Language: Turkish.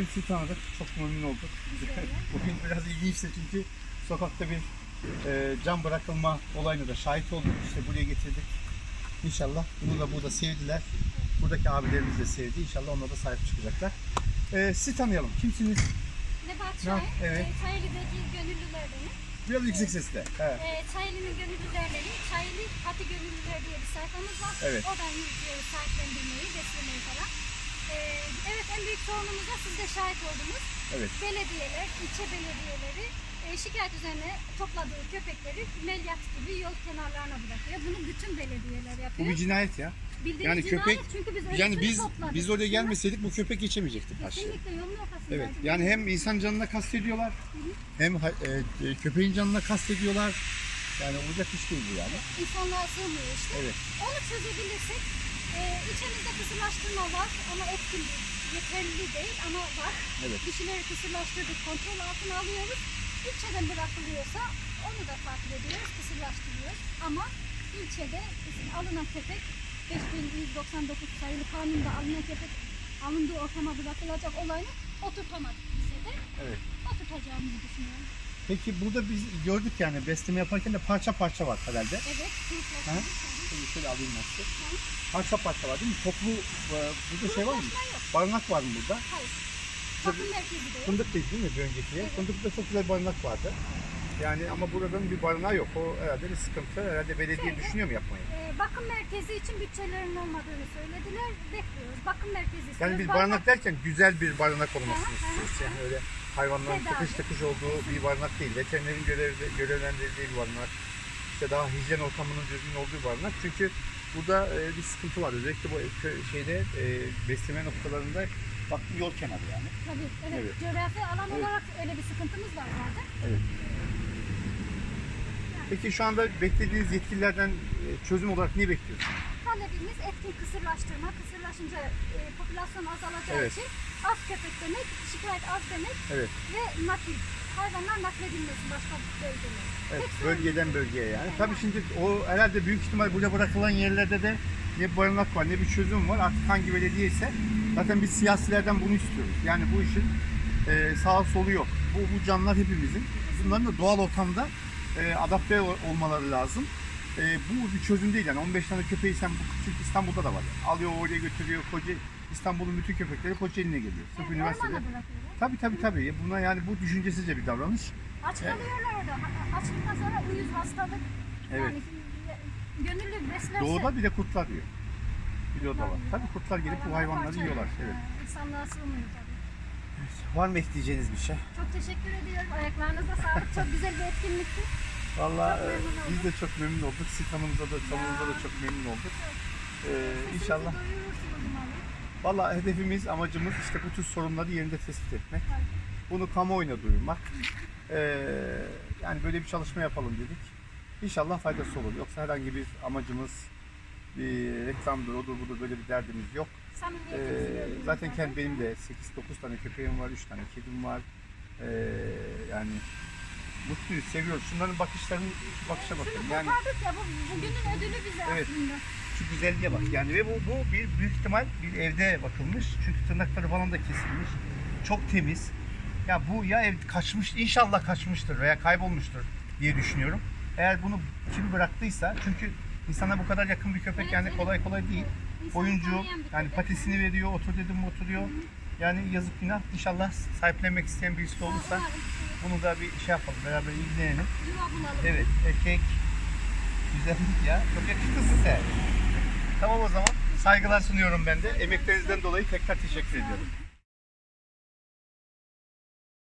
Bugün sizi tanıdık. Çok memnun olduk. Bugün biraz ilginçti çünkü sokakta bir e, cam bırakılma olayına da şahit olduk. İşte buraya getirdik. İnşallah bunu da burada sevdiler. Buradaki abilerimiz de sevdi. İnşallah onlara da sahip çıkacaklar. E, sizi tanıyalım. Kimsiniz? Nebat Ne- Çay, evet. e, Çayeli'deki gönüllülerdenim. Biraz yüksek sesle. Evet. E, Çayeli'nin gönüllülerleri, Çayeli Hati Gönüllüler diye bir sayfamız var. Evet. Oradan yüklüyoruz sahiplendirmeyi, beslemeyi falan. E, en büyük sorunumuza siz de şahit oldunuz. Evet. Belediyeler, ilçe belediyeleri e, şikayet üzerine topladığı köpekleri melyat gibi yol kenarlarına bırakıyor. Bunu bütün belediyeler Bu yapıyor. bir cinayet ya. Bildiğiniz Yani cinayet köpek çünkü biz yani biz topladık. biz oraya gelmeseydik bu köpek geçemeyecekti karşıya. Kesinlikle yolun ortasındaydı. Evet. Yani hem insan canına kastediyorlar hem ha- e, e, köpeğin canına kastediyorlar. Yani olacak iş değil bu yani. İnsanlığa sığmıyor işte. Evet. Onu çözebilirsek e, içimizde kısırlaştırma var ama etkin değil. Yeterli değil ama var. Evet. Dişileri kısırlaştırdık, kontrol altına alıyoruz. İlçeden bırakılıyorsa onu da takip ediyoruz, kısırlaştırıyoruz. Ama ilçede alınan köpek 5199 sayılı kanunda alınan köpek alındığı ortama bırakılacak olayını oturtamadık bize de. Evet. Oturtacağımızı düşünüyorum. Peki burada biz gördük yani besleme yaparken de parça parça var herhalde. Evet, Hı? kırıklaştırdık. Şöyle, alayım size. Parça parça var değil mi? Toplu e, burada şey var mı? Barınak var mı burada? Hayır. Bakım merkezi de yok. Fındık değil değil mi bir önceki? Fındıkta çok güzel barınak vardı. Yani ama buradan bir barınağı yok. O herhalde bir sıkıntı. Herhalde belediye Şöyle. düşünüyor mu yapmayı? Ee, bakım merkezi için bütçelerinin olmadığını söylediler. Bekliyoruz. Bakım merkezi istiyoruz. Yani bir Barınak- derken güzel bir barınak olmasını hı. istiyoruz. Yani öyle hayvanların tıkış tıkış olduğu bir barınak değil. Veterinerin görev, görevlendirildiği bir barınak. İşte daha hijyen ortamının düzgün olduğu bir barınak. Çünkü burada e, bir sıkıntı var. Özellikle bu şeyde e, besleme noktalarında bak yol kenarı yani. Tabii, evet. Evet. Coğrafi alan Evet. olarak öyle bir sıkıntımız var zaten. Evet. Peki şu anda beklediğiniz yetkililerden e, çözüm olarak ne bekliyorsunuz? Talebimiz etkin kısırlaştırma. Kısırlaşınca e, popülasyon azalacağı Evet. için az köpek demek, şikayet az demek Evet. ve nakil. Hayvanlar nakledilmesin başka bölgelere. Evet, Tek bölgeden bölgeye yani. Tabii şimdi o herhalde büyük ihtimal burada bırakılan yerlerde de ne bir barınak var ne bir çözüm var. Artık hangi belediye ise zaten biz siyasilerden bunu istiyoruz. Yani bu işin e, sağ solu yok. Bu, bu canlılar hepimizin. Bunların da doğal ortamda e, adapte ol- olmaları lazım. E, bu bir çözüm değil yani 15 tane köpeği sen bu çünkü İstanbul'da da var. Alıyor oraya götürüyor. Koca İstanbul'un bütün köpekleri Kocaeli'ne geliyor. Sırf Evet, üniversitede. bırakıyorlar. Tabii tabii tabii. Buna yani bu düşüncesizce bir davranış. Aç kalıyorlar orada. Açlıktan sonra uyuz hastalık. Evet. Yani gönüllü beslerse. Doğuda bir de kurtlar diyor. Bir de o da var. Tabii kurtlar gelip bu hayvanları parça yiyorlar. Evet. Ha, İnsanlığa sığmıyor tabii. Var mı ekleyeceğiniz bir şey? Çok teşekkür ediyorum. Ayaklarınıza sağlık. Çok güzel bir etkinlikti. Memnun e, biz de çok memnun olduk. Siz tanımıza da tanımıza da çok memnun olduk. Sesinizi inşallah. Vallahi hedefimiz, amacımız işte bu tür sorunları yerinde tespit etmek. Bunu kamuoyuna duyurmak. Ee, yani böyle bir çalışma yapalım dedik. İnşallah faydası olur. Yoksa herhangi bir amacımız, bir reklamdır, odur budur böyle bir derdimiz yok. Ee, zaten kendi benim de 8-9 tane köpeğim var, 3 tane kedim var. Ee, yani mutluyuz, seviyoruz. Şunların bakışlarını bakışa bakın. Şunu Yani kurtardık ya bu bugünün ödülü bize Evet. aslında. şu güzelliğe bak. Yani ve bu, bu bir büyük ihtimal bir evde bakılmış. Çünkü tırnakları falan da kesilmiş. Çok temiz. Ya bu ya ev kaçmış, inşallah kaçmıştır veya kaybolmuştur diye düşünüyorum. Eğer bunu kim bıraktıysa çünkü insana bu kadar yakın bir köpek Evet, yani evet. kolay kolay değil. İnsanı oyuncu tanıyan bir yani köpek. patisini veriyor, otur dedim mi oturuyor. Yani yazık günah. İnşallah sahiplenmek isteyen birisi olursa Umarım, bunu da bir şey yapalım, beraber ilgilenelim. Evet, erkek güzellik ya. Çok yakışıklısın sen. Tamam o zaman. Saygılar sunuyorum ben de. Emeklerinizden dolayı tekrar teşekkür ediyorum.